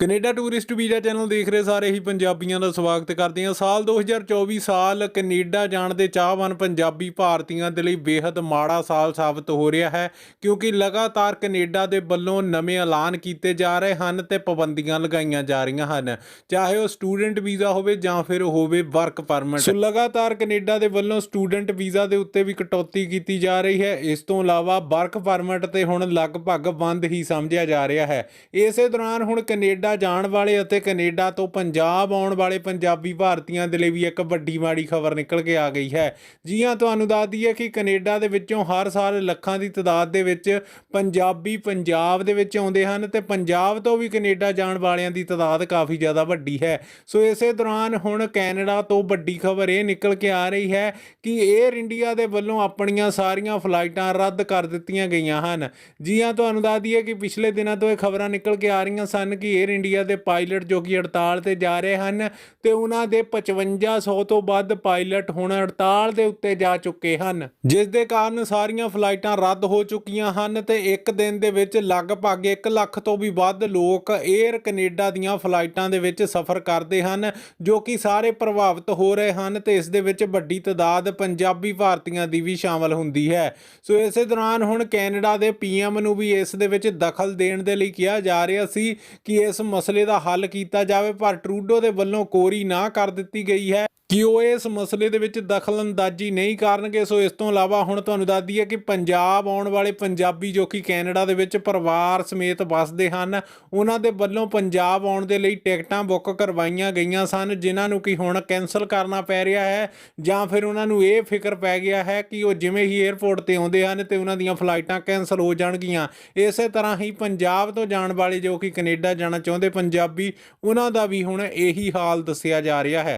Canada tourist visa channel ਦੇਖ ਰਹੇ ਸਾਰੇ ਹੀ ਪੰਜਾਬੀਆਂ ਦਾ ਸਵਾਗਤ ਕਰਦੇ ਹਾਂ। ਸਾਲ 2024 ਸਾਲ ਕੈਨੇਡਾ ਜਾਣ ਦੇ ਚਾਹਵਾਨ ਪੰਜਾਬੀ ਭਾਰਤੀਆਂ ਦੇ ਲਈ ਬੇहद ਮਾੜਾ ਸਾਲ ਸਾਬਤ ਹੋ ਰਿਹਾ ਹੈ, ਕਿਉਂਕਿ ਲਗਾਤਾਰ ਕੈਨੇਡਾ ਦੇ ਵੱਲੋਂ ਨਵੇਂ ਐਲਾਨ ਕੀਤੇ ਜਾ ਰਹੇ ਹਨ ਤੇ ਪਾਬੰਦੀਆਂ ਲਗਾਈਆਂ ਜਾ ਰਹੀਆਂ ਹਨ। ਚਾਹੇ ਉਹ ਸਟੂਡੈਂਟ ਵੀਜ਼ਾ ਹੋਵੇ ਜਾਂ ਫਿਰ ਹੋਵੇ ਵਰਕ ਪਰਮਿਟ। ਸੋ ਲਗਾਤਾਰ ਕੈਨੇਡਾ ਦੇ ਵੱਲੋਂ ਸਟੂਡੈਂਟ ਵੀਜ਼ਾ ਦੇ ਉੱਤੇ ਵੀ ਕਟੌਤੀ ਕੀਤੀ ਜਾ ਰਹੀ ਹੈ। ਇਸ ਤੋਂ ਇਲਾਵਾ ਵਰਕ ਪਰਮਿਟ ਤੇ ਹੁਣ ਲਗਭਗ ਬੰਦ ਹੀ ਸਮਝਿਆ ਜਾ ਰਿਹਾ ਹੈ। ਇਸੇ ਦੌਰਾਨ ਹੁਣ ਕੈਨੇਡਾ ਜਾਣ ਵਾਲੇ ਅਤੇ ਕੈਨੇਡਾ ਤੋਂ ਪੰਜਾਬ ਆਉਣ ਵਾਲੇ ਪੰਜਾਬੀ ਭਾਰਤੀਆਂ ਦੇ ਲਈ ਵੀ ਇੱਕ ਵੱਡੀ ਮਾੜੀ ਖਬਰ ਨਿਕਲ ਕੇ ਆ ਗਈ ਹੈ। ਜੀ ਹਾਂ, ਤੁਹਾਨੂੰ ਦੱਸ ਦਈਏ ਕਿ ਕੈਨੇਡਾ ਦੇ ਵਿੱਚੋਂ ਹਰ ਸਾਲ ਲੱਖਾਂ ਦੀ ਤਦਾਦ ਦੇ ਵਿੱਚ ਪੰਜਾਬੀ ਪੰਜਾਬ ਦੇ ਵਿੱਚ ਆਉਂਦੇ ਹਨ ਤੇ ਪੰਜਾਬ ਤੋਂ ਵੀ ਕੈਨੇਡਾ ਜਾਣ ਵਾਲਿਆਂ ਦੀ ਤਦਾਦ ਕਾਫੀ ਜ਼ਿਆਦਾ ਵੱਡੀ ਹੈ। ਸੋ ਇਸੇ ਦੌਰਾਨ ਹੁਣ ਕੈਨੇਡਾ ਤੋਂ ਵੱਡੀ ਖਬਰ ਇਹ ਨਿਕਲ ਕੇ ਆ ਰਹੀ ਹੈ ਕਿ 에ਅਰ ਇੰਡੀਆ ਦੇ ਵੱਲੋਂ ਆਪਣੀਆਂ ਸਾਰੀਆਂ ਫਲਾਈਟਾਂ ਰੱਦ ਕਰ ਦਿੱਤੀਆਂ ਗਈਆਂ ਹਨ। ਜੀ ਹਾਂ, ਤੁਹਾਨੂੰ ਦੱਸ ਦਈਏ ਕਿ ਪਿਛਲੇ ਦਿਨਾਂ ਤੋਂ ਇਹ ਖਬਰਾਂ ਨਿਕਲ ਕੇ ਆ ਰਹੀਆਂ ਸਨ ਕਿ 에ਅਰ ਇੰਡੀਆ ਦੇ ਪਾਇਲਟ ਜੋ ਕਿ ਹੜਤਾਲ ਤੇ ਜਾ ਰਹੇ ਹਨ ਤੇ ਉਹਨਾਂ ਦੇ 5500 ਤੋਂ ਵੱਧ ਪਾਇਲਟ ਹੁਣ ਹੜਤਾਲ ਦੇ ਉੱਤੇ ਜਾ ਚੁੱਕੇ ਹਨ। ਜਿਸ ਦੇ ਕਾਰਨ ਸਾਰੀਆਂ ਫਲਾਈਟਾਂ ਰੱਦ ਹੋ ਚੁੱਕੀਆਂ ਹਨ ਤੇ ਇੱਕ ਦਿਨ ਦੇ ਵਿੱਚ ਲਗਭਗ 1 ਲੱਖ ਤੋਂ ਵੀ ਵੱਧ ਲੋਕ 에ਅਰ ਕੈਨੇਡਾ ਦੀਆਂ ਫਲਾਈਟਾਂ ਦੇ ਵਿੱਚ ਸਫ਼ਰ ਕਰਦੇ ਹਨ, ਜੋ ਕਿ ਸਾਰੇ ਪ੍ਰਭਾਵਿਤ ਹੋ ਰਹੇ ਹਨ ਤੇ ਇਸ ਦੇ ਵਿੱਚ ਵੱਡੀ ਤਦਾਦ ਪੰਜਾਬੀ ਭਾਰਤੀਆਂ ਦੀ ਵੀ ਸ਼ਾਮਲ ਹੁੰਦੀ ਹੈ। ਸੋ ਇਸੇ ਦੌਰਾਨ ਹੁਣ ਕੈਨੇਡਾ ਦੇ ਪੀਐਮ ਨੂੰ ਵੀ ਇਸ ਦੇ ਵਿੱਚ ਦਖਲ ਦੇਣ ਦੇ ਲਈ ਕਿਹਾ ਜਾ ਰਿਹਾ ਸੀ ਕਿ ਇਸ ਮਸਲੇ ਦਾ ਹੱਲ ਕੀਤਾ ਜਾਵੇ, ਪਰ ਟਰੂਡੋ ਦੇ ਵੱਲੋਂ ਕੋਰੀ ਨਾ ਕਰ ਦਿੱਤੀ ਗਈ ਹੈ। ਕਿ ਉਹ ਇਸ ਮਸਲੇ ਦੇ ਵਿੱਚ ਦਖਲਅੰਦਾਜ਼ੀ ਨਹੀਂ ਕਰਨਗੇ, ਸੋ ਇਸ ਤੋਂ ਇਲਾਵਾ ਹੁਣ ਤੁਹਾਨੂੰ ਦੱਸ ਦਈਏ ਕਿ ਪੰਜਾਬ ਆਉਣ ਵਾਲੇ ਪੰਜਾਬੀ ਜੋ ਕਿ ਕੈਨੇਡਾ ਦੇ ਵਿੱਚ ਪਰਿਵਾਰ ਸਮੇਤ ਵੱਸਦੇ ਹਨ, ਉਹਨਾਂ ਦੇ ਵੱਲੋਂ ਪੰਜਾਬ ਆਉਣ ਦੇ ਲਈ ਟਿਕਟਾਂ ਬੁੱਕ ਕਰਵਾਈਆਂ ਗਈਆਂ ਸਨ, ਜਿਨ੍ਹਾਂ ਨੂੰ ਕਿ ਹੁਣ ਕੈਨਸਲ ਕਰਨਾ ਪੈ ਰਿਹਾ ਹੈ, ਜਾਂ ਫਿਰ ਉਹਨਾਂ ਨੂੰ ਇਹ ਫਿਕਰ ਪੈ ਗਿਆ ਹੈ ਕਿ ਉਹ ਜਿਵੇਂ ਹੀ 에ਅਰਪੋਰਟ ਤੇ ਆਉਂਦੇ ਹਨ ਤੇ ਉਹਨਾਂ ਦੀਆਂ ਫਲਾਈਟਾਂ ਕੈਨਸਲ ਹੋ ਜਾਣਗੀਆਂ। ਇਸੇ ਤਰ੍ਹਾਂ ਹੀ ਪੰਜਾਬ ਤੋਂ ਜਾਣ ਵਾਲੇ ਜੋ ਕਿ ਕੈਨੇਡਾ ਜਾਣਾ ਚਾਹੁੰਦੇ ਪੰਜਾਬੀ, ਉਹਨਾਂ ਦਾ ਵੀ ਹੁਣ ਇਹੀ ਹਾਲ ਦੱਸਿਆ ਜਾ ਰਿਹਾ ਹੈ।